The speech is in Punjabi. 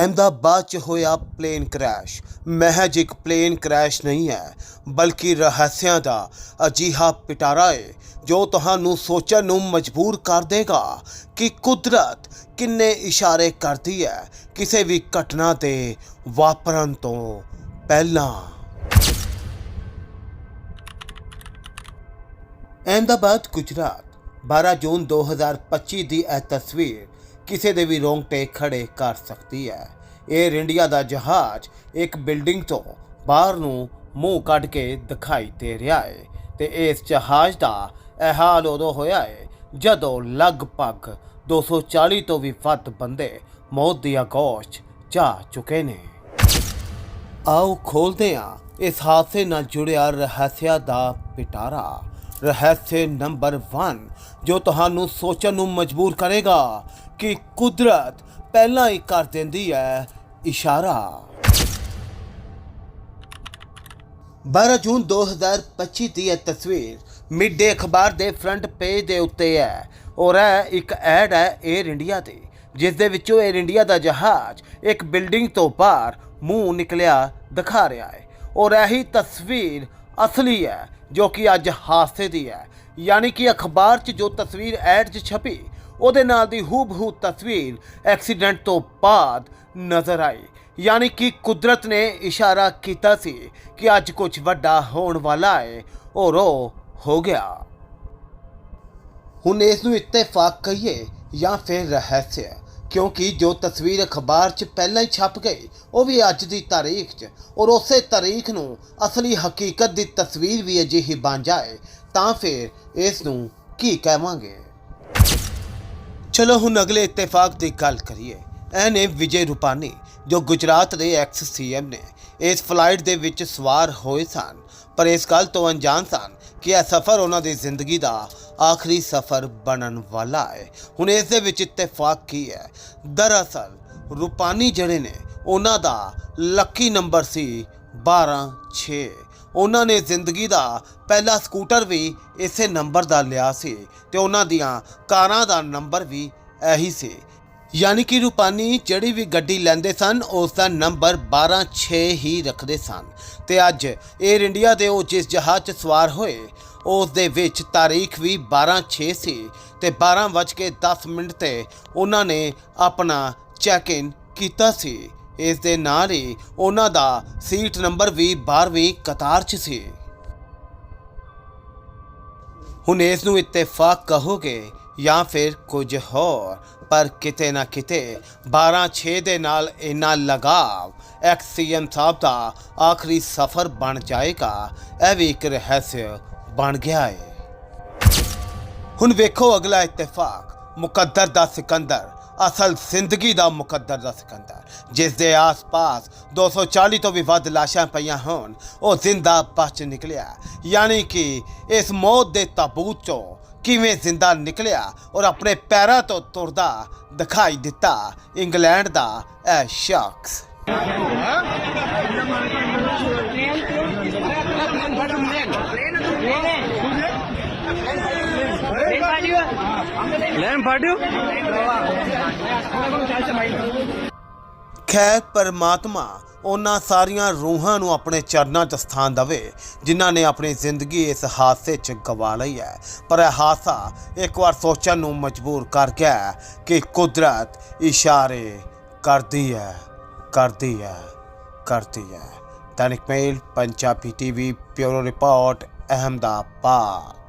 ਅਹਿਮਦਾਬਾਦ 'ਚ ਹੋਇਆ ਪਲੇਨ ਕ੍ਰੈਸ਼। ਮਹਿਜ ਇੱਕ ਪਲੇਨ ਕ੍ਰੈਸ਼ ਨਹੀਂ ਹੈ, ਬਲਕਿ ਰਹੱਸਿਆਂ ਦਾ ਅਜੀਹਾ ਪਿਟਾਰਾ ਹੈ ਜੋ ਤੁਹਾਨੂੰ ਸੋਚਣ ਨੂੰ ਮਜਬੂਰ ਕਰ ਦੇਗਾ ਕਿ ਕੁਦਰਤ ਕਿੰਨੇ ਇਸ਼ਾਰੇ ਕਰਦੀ ਹੈ ਕਿਸੇ ਵੀ ਘਟਨਾ ਦੇ ਵਾਪਰਨ ਤੋਂ ਪਹਿਲਾਂ। ਅਹਿਮਦਾਬਾਦ, ਗੁਜਰਾਤ 12 ਜੂਨ 2025 ਦੀ ਇਹ ਤਸਵੀਰ ਕਿਸੇ ਦੇ ਵੀ ਰੋਂਗਟੇ ਖੜੇ ਕਰ ਸਕਦੀ ਹੈ। 에ਅਰ ਇੰਡੀਆ ਦਾ ਜਹਾਜ਼ ਇੱਕ ਬਿਲਡਿੰਗ ਤੋਂ ਬਾਹਰ ਨੂੰ ਮੂੰਹ ਕੱਢ ਕੇ ਦਿਖਾਈ ਦੇ ਰਿਹਾ ਹੈ ਤੇ ਇਸ ਜਹਾਜ਼ ਦਾ ਇਹ ਹਾਲ ਉਦੋਂ ਹੋਇਆ ਹੈ ਜਦੋਂ ਲਗਭਗ 240 ਤੋਂ ਵੀ ਵੱਧ ਬੰਦੇ ਮੌਤ ਦੀ ਆਗੋਸ਼ ਜਾ ਚੁੱਕੇ ਨੇ। ਆਓ ਖੋਲਦੇ ਹਾਂ ਇਸ ਹਾਦਸੇ ਨਾਲ ਜੁੜਿਆ ਰਹੱਸਿਆ ਦਾ ਪਿਟਾਰਾ। ਰਹੱਸੇ ਨੰਬਰ 1 ਜੋ ਤੁਹਾਨੂੰ ਸੋਚਣ ਨੂੰ ਮਜਬੂਰ ਕਰੇਗਾ ਕਿ ਕੁਦਰਤ ਪਹਿਲਾਂ ਹੀ ਕਰ ਦਿੰਦੀ ਹੈ ਇਸ਼ਾਰਾ। 12 ਜੂਨ 2025 ਦੀ ਇਹ ਤਸਵੀਰ ਮਿਡ ਡੇ ਅਖਬਾਰ ਦੇ ਫਰੰਟ ਪੇਜ ਦੇ ਉੱਤੇ ਹੈ। ਔਰ ਇਹ ਇੱਕ ਐਡ ਹੈ 에ਅਰ ਇੰਡੀਆ ਦੀ ਜਿਸ ਦੇ ਵਿੱਚੋਂ 에ਅਰ ਇੰਡੀਆ ਦਾ ਜਹਾਜ਼ ਇੱਕ ਬਿਲਡਿੰਗ ਤੋਂ ਬਾਹਰ ਮੂੰਹ ਨਿਕਲਿਆ ਦਿਖਾ ਰਿਹਾ ਹੈ। ਔਰ ਇਹੀ ਤਸਵੀਰ ਅਸਲੀ ਹੈ, ਜੋ ਕਿ ਅੱਜ ਹਾਦਸੇ ਦੀ ਹੈ। ਯਾਨੀ ਕਿ ਅਖਬਾਰ 'ਚ ਜੋ ਤਸਵੀਰ ਐਡ 'ਚ ਛਪੀ, ਉਹਦੇ ਨਾਲ ਦੀ ਹੂਬਹੂ ਤਸਵੀਰ ਐਕਸੀਡੈਂਟ ਤੋਂ ਬਾਅਦ ਨਜ਼ਰ ਆਈ। ਯਾਨੀ ਕਿ ਕੁਦਰਤ ਨੇ ਇਸ਼ਾਰਾ ਕੀਤਾ ਸੀ ਕਿ ਅੱਜ ਕੁਝ ਵੱਡਾ ਹੋਣ ਵਾਲਾ ਹੈ ਔਰ ਉਹ ਹੋ ਗਿਆ। ਹੁਣ ਇਸ ਨੂੰ ਇਤਫਾਕ ਕਹੀਏ ਜਾਂ ਫਿਰ ਰਹੱਸ ਕਿਉਂਕਿ ਜੋ ਤਸਵੀਰ ਅਖਬਾਰ 'ਚ ਪਹਿਲਾਂ ਹੀ ਛਪ ਗਈ, ਉਹ ਵੀ ਅੱਜ ਦੀ ਤਾਰੀਖ 'ਚ। ਔਰ ਉਸੇ ਤਾਰੀਖ ਨੂੰ ਅਸਲੀ ਹਕੀਕਤ ਦੀ ਤਸਵੀਰ ਵੀ ਅਜਿਹੀ ਬਣ ਜਾਏ, ਤਾਂ ਫਿਰ ਇਸ ਨੂੰ ਕੀ ਕਹਾਂਗੇ? ਚਲੋ ਹੁਣ ਅਗਲੇ ਇਤਫਾਕ ਦੀ ਗੱਲ ਕਰੀਏ। ਇਹ ਨੇ ਵਿਜੇ ਰੂਪਾਨੀ, ਜੋ ਗੁਜਰਾਤ ਦੇ ਐਕਸ ਸੀਐਮ ਨੇ, ਇਸ ਫਲਾਈਟ ਦੇ ਵਿੱਚ ਸਵਾਰ ਹੋਏ ਸਨ। ਪਰ ਇਸ ਗੱਲ ਤੋਂ ਅਣਜਾਣ ਸਨ ਕਿ ਇਹ ਸਫ਼ਰ ਉਹਨਾਂ ਦੀ ਜ਼ਿੰਦਗੀ ਦਾ ਆਖਰੀ ਸਫ਼ਰ ਬਣਨ ਵਾਲਾ ਹੈ। ਹੁਣ ਇਸ ਦੇ ਵਿੱਚ ਇਤਫਾਕ ਕੀ ਹੈ? ਦਰਅਸਲ, ਰੂਪਾਨੀ ਜਿਹੜੇ ਨੇ, ਉਹਨਾਂ ਦਾ ਲੱਕੀ ਨੰਬਰ ਸੀ 126 ਉਹਨਾਂ ਨੇ ਜ਼ਿੰਦਗੀ ਦਾ ਪਹਿਲਾ ਸਕੂਟਰ ਵੀ ਇਸੇ ਨੰਬਰ ਦਾ ਲਿਆ ਸੀ ਤੇ ਉਹਨਾਂ ਦੀਆਂ ਕਾਰਾਂ ਦਾ ਨੰਬਰ ਵੀ ਇਹੀ ਸੀ। ਯਾਨੀ ਕਿ ਰੂਪਾਨੀ ਜਿਹੜੀ ਵੀ ਗੱਡੀ ਲੈਂਦੇ ਸਨ, ਉਸ ਦਾ ਨੰਬਰ 126 ਹੀ ਰੱਖਦੇ ਸਨ। ਤੇ ਅੱਜ 에ਅਰ ਇੰਡੀਆ ਦੇ ਉਹ ਜਿਸ ਜਹਾਜ਼ 'ਚ ਸਵਾਰ ਹੋਏ ਉਸ ਦੇ ਵਿੱਚ ਤਾਰੀਖ ਵੀ 126 ਸੀ ਤੇ 12:10 ਮਿੰਟ ਤੇ ਉਹਨਾਂ ਨੇ ਆਪਣਾ ਚੈੱਕ ਇਨ ਕੀਤਾ ਸੀ। ਇਸ ਦੇ ਨਾਲ ਹੀ ਉਹਨਾਂ ਦਾ ਸੀਟ ਨੰਬਰ ਵੀ 12ਵੀਂ ਕਤਾਰ 'ਚ ਸੀ। ਹੁਣ ਇਸ ਨੂੰ ਇਤਫਾਕ ਕਹੋਗੇ ਜਾਂ ਫਿਰ ਕੁਝ ਹੋਰ, ਪਰ ਕਿਤੇ ਨਾ ਕਿਤੇ 12-6 ਦੇ ਨਾਲ ਇੰਨਾ ਲਗਾਵ ਐਕਸ ਸੀਐਮ ਸਾਹਿਬ ਦਾ ਆਖਰੀ ਸਫ਼ਰ ਬਣ ਜਾਏਗਾ। ਇਹ ਵੀ ਇੱਕ ਰਹੱਸ ਬਣ ਗਿਆ ਹੈ ਹੁਣ ਵੇਖੋ ਅਗਲਾ ਇਤਫਾਕ। ਮੁਕੱਦਰ ਦਾ ਸਿਕੰਦਰ, ਅਸਲ ਜ਼ਿੰਦਗੀ ਦਾ ਮੁਕੱਦਰ ਦਾ ਸਿਕੰਦਰ। ਜਿਸ ਦੇ ਆਸ-ਪਾਸ 240 ਤੋਂ ਵੀ ਵੱਧ ਲਾਸ਼ਾਂ ਪਈਆਂ ਹੋਣ, ਉਹ ਜ਼ਿੰਦਾ ਬਚ ਨਿਕਲਿਆ। ਯਾਨੀ ਕਿ ਇਸ ਮੌਤ ਦੇ ਤਾਬੂਤ ਚੋਂ ਕਿਵੇਂ ਜ਼ਿੰਦਾ ਨਿਕਲਿਆ ਔਰ ਆਪਣੇ ਪੈਰਾਂ ਤੋਂ ਤੁਰਦਾ ਦਿਖਾਈ ਦਿੱਤਾ ਇੰਗਲੈਂਡ ਦਾ ਇਹ ਸ਼ਖਸ। ਲੈਣ ਫਾੜਿਓ ਖੈਰ, ਪਰਮਾਤਮਾ ਉਹਨਾਂ ਸਾਰੀਆਂ ਰੂਹਾਂ ਨੂੰ ਆਪਣੇ ਚਰਨਾਂ 'ਚ ਸਥਾਨ ਦੇਵੇ, ਜਿਨ੍ਹਾਂ ਨੇ ਆਪਣੀ ਜ਼ਿੰਦਗੀ ਇਸ ਹਾਦਸੇ 'ਚ ਗਵਾ ਲਈ ਹੈ। ਪਰ ਇਹ ਹਾਦਸਾ ਇੱਕ ਵਾਰ ਸੋਚਣ ਨੂੰ ਮਜਬੂਰ ਕਰ ਗਿਆ ਕਿ ਕੁਦਰਤ ਇਸ਼ਾਰੇ ਕਰਦੀ ਹੈ ਕਰਦੀ ਹੈ ਕਰਦੀ ਹੈ। Dainik mail, Punjabi TV bureau report, Ahmedabad.